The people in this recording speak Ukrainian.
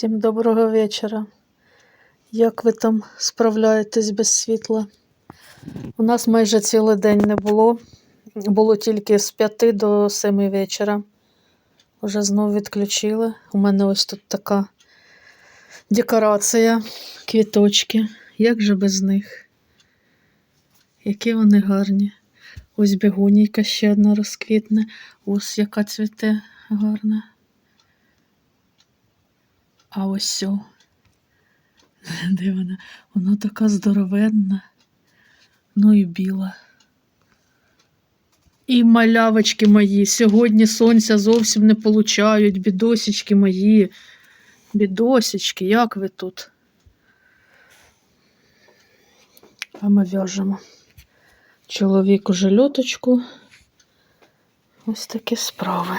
Всім доброго вечора. Як ви там справляєтесь без світла? У нас майже цілий день не було. Було тільки з 5 до 7 вечора. Уже знову відключили. У мене ось тут така декорація, квіточки. Як же без них? Які вони гарні. Ось бігунійка ще одна розквітне. Ось яка цвіте гарна. А ось о. Де вона? Вона така здоровенна. Ну і біла. І малявочки мої. Сьогодні сонця зовсім не получають. Бідосічки мої. Бідосічки, як ви тут? А ми в'яжемо. Чоловік уже льоточку. Ось такі справи.